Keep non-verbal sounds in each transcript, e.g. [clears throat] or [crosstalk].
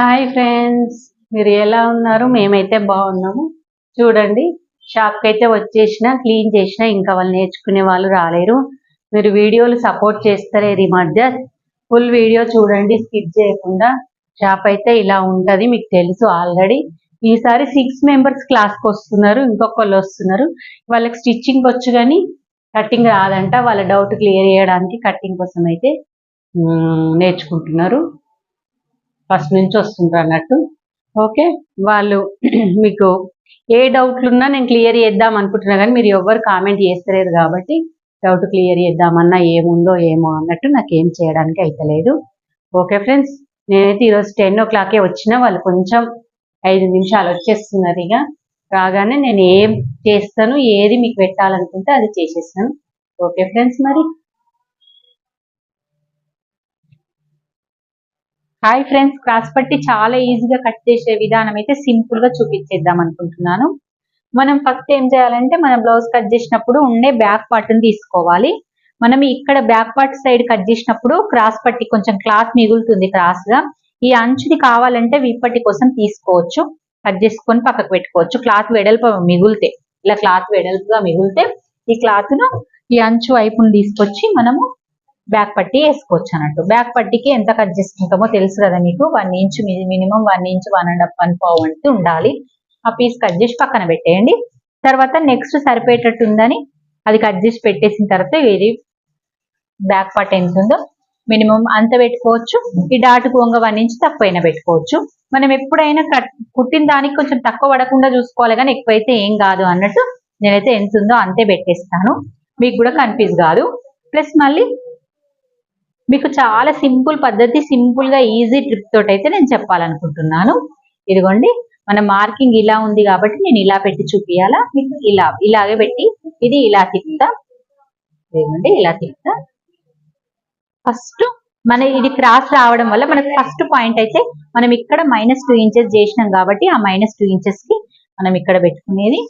Hi friends మీరు ఎలా ఉన్నారు? మేమైతే బాగున్నాము. చూడండి షాప్కి అయితే వచ్చేసిన క్లీన్ చేసిన ఇంకా వాళ్ళు నేర్చుకునే వాళ్ళు రాలేరు. మీరు వీడియోలు సపోర్ట్ చేస్తలేరు ఈ మధ్య. ఫుల్ వీడియో చూడండి స్కిప్ చేయకుండా. షాప్ అయితే ఇలా ఉంటది మీకు తెలుసు ఆల్రెడీ ఈసారి సిక్స్ మెంబర్స్ క్లాస్కి వస్తున్నారు ఇంకొకళ్ళు వస్తున్నారు. వాళ్ళకి స్టిచ్చింగ్ వచ్చు కానీ కటింగ్ రాదంట. వాళ్ళ డౌట్ క్లియర్ చేయడానికి కటింగ్ కోసం అయితే నేర్చుకుంటున్నారు. ఫస్ట్ నుంచి వస్తుంటారు అన్నట్టు. ఓకే? వాళ్ళు [clears throat] మీకు ఏ డౌట్లు ఉన్నా నేను క్లియర్ చేద్దాం అనుకుంటున్నా కానీ మీరు ఎవ్వరు కామెంట్ చేస్తలేరు కాబట్టి డౌట్ క్లియర్ చేద్దామన్నా ఏముందో ఏమో అన్నట్టు నాకు ఏం చేయడానికి అయితలేదు ఓకే ఫ్రెండ్స్ నేనైతే ఈరోజు టెన్ ఓ క్లాకే వచ్చిన వాళ్ళు కొంచెం ఐదు నిమిషాలు వచ్చేస్తున్నారు ఇక. రాగానే నేను ఏం చేస్తాను ఏది మీకు పెట్టాలనుకుంటే అది చేసేస్తాను. ఓకే ఫ్రెండ్స్ మరి? హాయ్ ఫ్రెండ్స్ క్రాస్ పట్టి చాలా ఈజీగా కట్ చేసే విధానం అయితే సింపుల్గా చూపించేద్దాం అనుకుంటున్నాను. మనం ఫస్ట్ ఏం చేయాలంటే మన బ్లౌజ్ కట్ చేసినప్పుడు ఉండే బ్యాక్ పార్ట్ని తీసుకోవాలి. మనం ఇక్కడ బ్యాక్ పార్ట్ సైడ్ కట్ చేసినప్పుడు క్రాస్ పట్టి కొంచెం క్లాత్ మిగులుతుంది క్రాస్గా. ఈ అంచుది కావాలంటే విప్పటి కోసం తీసుకోవచ్చు. కట్ చేసుకొని పక్కకు పెట్టుకోవచ్చు. క్లాత్ వెడల్పు మిగులితే ఇలా క్లాత్ వెడల్పుగా మిగులితే ఈ క్లాత్ను ఈ అంచు వైపును తీసుకొచ్చి మనము బ్యాక్ పట్టి వేసుకోవచ్చు అన్నట్టు బ్యాక్ పట్టికి ఎంత కట్ చేసుకుంటామో తెలుసు కదా మీకు. One inch minimum one inch one and half one పావు అంటే ఉండాలి. ఆ పీస్ కట్ చేసి పక్కన పెట్టేయండి. తర్వాత నెక్స్ట్ సరిపోయేటట్టు ఉందని అది కట్ చేసి పెట్టేసిన తర్వాత వేరే బ్యాక్ పార్ట్ ఎంత ఉందో మినిమం అంత పెట్టుకోవచ్చు. ఈ డాటుకు వంగ వన్ ఇంచ్ తక్కువైనా పెట్టుకోవచ్చు. మనం ఎప్పుడైనా కట్ కుట్టిన దానికి కొంచెం తక్కువ పడకుండా చూసుకోవాలి కానీ ఎక్కువైతే ఏం కాదు అన్నట్టు నేనైతే ఎంత ఉందో అంతే పెట్టేస్తాను. మీకు కూడా కన్ఫ్యూజ్ కాదు. ప్లస్ మళ్ళీ మీకు చాలా సింపుల్ పద్ధతి సింపుల్గా ఈజీ ట్రిక్ తోటి అయితే నేను చెప్పాలనుకుంటున్నాను. ఇదిగోండి మన మార్కింగ్ ఇలా ఉంది కాబట్టి నేను ఇలా పెట్టి చూపియాలా మీకు ఇలా ఇలాగే పెట్టి ఇది ఇలా తిప్పుతా. ఇదిగోండి ఇలా తిప్పుతా. ఫస్ట్ మన ఇది క్రాస్ రావడం వల్ల మనకు ఫస్ట్ పాయింట్ అయితే మనం ఇక్కడ మైనస్ టూ ఇంచెస్ చేసినాం కాబట్టి ఆ మైనస్ టూ ఇంచెస్కి మనం ఇక్కడ పెట్టుకునేది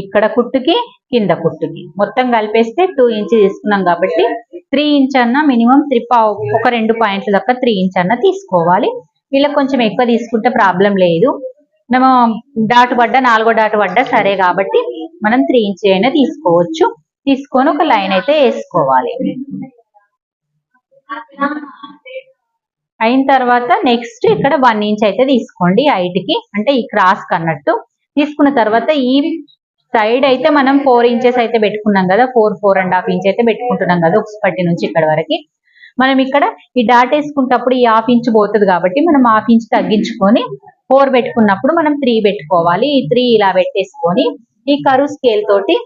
ఇక్కడ కుట్టుకి కింద కుట్టుకి. మొత్తం కలిపేస్తే టూ ఇంచ్ తీసుకున్నాం కాబట్టి త్రీ ఇంచ్ అన్న మినిమం త్రీ ఒక రెండు పాయింట్ల దాకా త్రీ ఇంచ్ అన్న తీసుకోవాలి. వీళ్ళకి కొంచెం ఎక్కువ తీసుకుంటే ప్రాబ్లం లేదు. మనం డాటు పడ్డా నాలుగో డాటు పడ్డా సరే కాబట్టి మనం త్రీ ఇంచ్ అయినా తీసుకోవచ్చు. తీసుకొని ఒక లైన్ అయితే వేసుకోవాలి. అయిన తర్వాత నెక్స్ట్ ఇక్కడ వన్ ఇంచ్ అయితే తీసుకోండి. height కి అంటే ఈ క్రాస్ కన్నట్టు తీసుకున్న తర్వాత ఈ సైడ్ అయితే మనం ఫోర్ ఇంచెస్ అయితే పెట్టుకున్నాం కదా four four and half inch అయితే పెట్టుకుంటున్నాం కదా ఒక పట్టి నుంచి ఇక్కడ వరకు. మనం ఇక్కడ ఈ డాట్ వేసుకున్నప్పుడు ఈ హాఫ్ ఇంచ్ పోతుంది కాబట్టి మనం హాఫ్ ఇంచ్ తగ్గించుకొని ఫోర్ పెట్టుకున్నప్పుడు మనం త్రీ పెట్టుకోవాలి. ఈ త్రీ ఇలా పెట్టేసుకొని ఈ కరువు స్కేల్ తోటి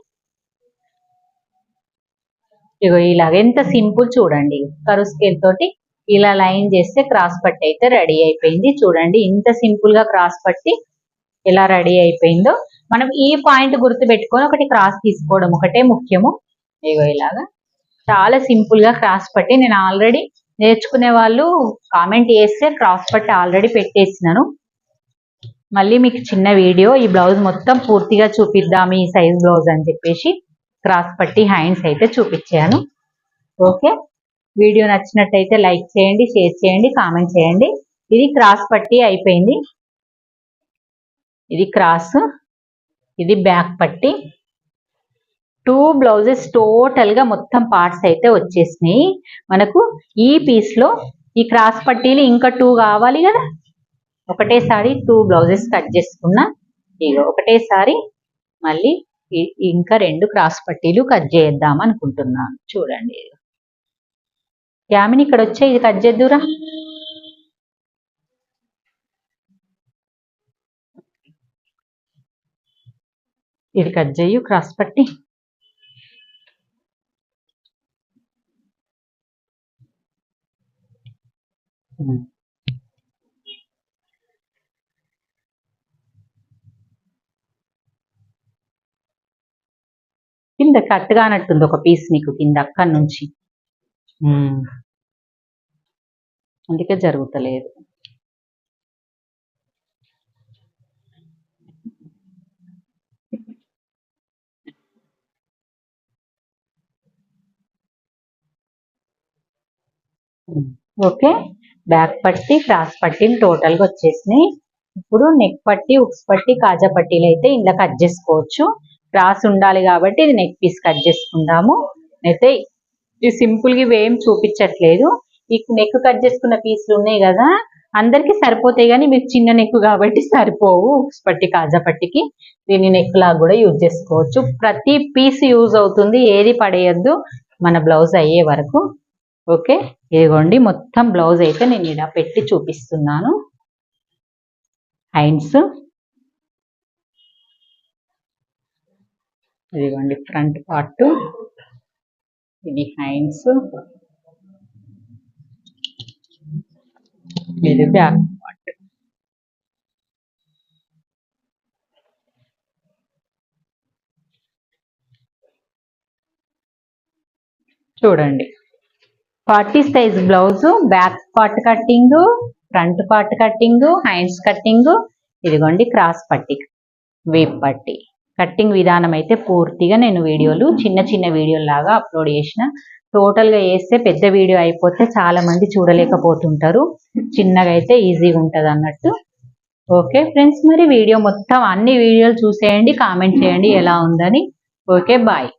ఇగో ఇలాగ ఎంత సింపుల్ చూడండి. కరువు స్కేల్ తోటి ఇలా లైన్ చేస్తే క్రాస్ పట్టి అయితే రెడీ అయిపోయింది. చూడండి ఇంత సింపుల్గా క్రాస్ పట్టి ఎలా రెడీ అయిపోయిందో. మనం ఈ పాయింట్ గుర్తు పెట్టుకొని ఒకటి క్రాస్ తీసుకోవడం ఒకటే ముఖ్యము. ఇగో ఇలాగా. చాలా సింపుల్గా క్రాస్ పట్టి నేను ఆల్రెడీ నేర్చుకునే వాళ్ళు కామెంట్ చేస్తే క్రాస్ పట్టి ఆల్రెడీ పెట్టేసినాను. మళ్ళీ మీకు చిన్న వీడియో ఈ బ్లౌజ్ మొత్తం పూర్తిగా చూపిద్దాం ఈ సైజ్ బ్లౌజ్ అని చెప్పేసి క్రాస్ పట్టి హ్యాండ్స్ అయితే చూపించాను. ఓకే? వీడియో నచ్చినట్టయితే లైక్ చేయండి షేర్ చేయండి కామెంట్ చేయండి. ఇది క్రాస్ పట్టి అయిపోయింది. ఇది క్రాస్ ఇది బ్యాక్ పట్టి. టూ బ్లౌజెస్ టోటల్గా మొత్తం పార్ట్స్ అయితే వచ్చేసినాయి. మనకు ఈ పీస్లో ఈ క్రాస్ పట్టీలు ఇంకా టూ కావాలి కదా. ఒకటేసారి టూ బ్లౌజెస్ కట్ చేసుకున్నా ఇగో ఒకటేసారి మళ్ళీ ఇంకా రెండు క్రాస్ పట్టీలు కట్ చేద్దాం అనుకుంటున్నాను. చూడండి. యామిని ఇక్కడ వచ్చే ఇది కట్ చేద్దురా? ఇది కట్ చేయు క్రాస్ పట్టి. కింద కట్ కానట్టుంది ఒక పీస్ నీకు కింద అక్కడి నుంచి. ఉమ్. అందుకే జరుగుతలేదు. ఓకే? బ్యాక్ పట్టి క్రాస్ పట్టిని టోటల్గా వచ్చేసినాయి. ఇప్పుడు నెక్ పట్టి ఉక్స్ పట్టి కాజా పట్టీలు అయితే ఇలా కట్ చేసుకోవచ్చు. క్రాస్ ఉండాలి కాబట్టి ఇది నెక్ పీస్ కట్ చేసుకుందాము. అయితే ఇది సింపుల్గా ఇవేం చూపించట్లేదు. ఈ నెక్ కట్ చేసుకున్న పీసులు ఉన్నాయి కదా అందరికి సరిపోతాయి కానీ మీకు చిన్న నెక్ కాబట్టి సరిపోవు ఉక్స్ పట్టి కాజా పట్టికి. దీన్ని నెక్ లాగా కూడా యూజ్ చేసుకోవచ్చు. ప్రతి పీస్ యూజ్ అవుతుంది ఏది పడేయద్దు. మన బ్లౌజ్ అయ్యే వరకు. ఓకే? ఇదిగోండి మొత్తం బ్లౌజ్ అయితే నేను ఇలా పెట్టి చూపిస్తున్నాను. హైన్స్. ఇదిగోండి ఫ్రంట్ పార్ట్. ఇది హైన్స్. ఇది బ్యాక్ పార్ట్. చూడండి. Forty size blouse back part cutting front part cutting hands cutting ఇదిగోండి క్రాస్ పట్టి వేప్ పట్టి. కట్టింగ్ విధానం అయితే పూర్తిగా నేను వీడియోలు చిన్న చిన్న వీడియోలాగా అప్లోడ్ చేసిన. టోటల్గా వేస్తే పెద్ద వీడియో అయిపోతే చాలా మంది చూడలేకపోతుంటారు. చిన్నగా అయితే ఈజీగా ఉంటుంది అన్నట్టు. ఓకే ఫ్రెండ్స్ మరి వీడియో మొత్తం అన్ని వీడియోలు చూసేయండి కామెంట్ చేయండి ఎలా ఉందని. Okay bye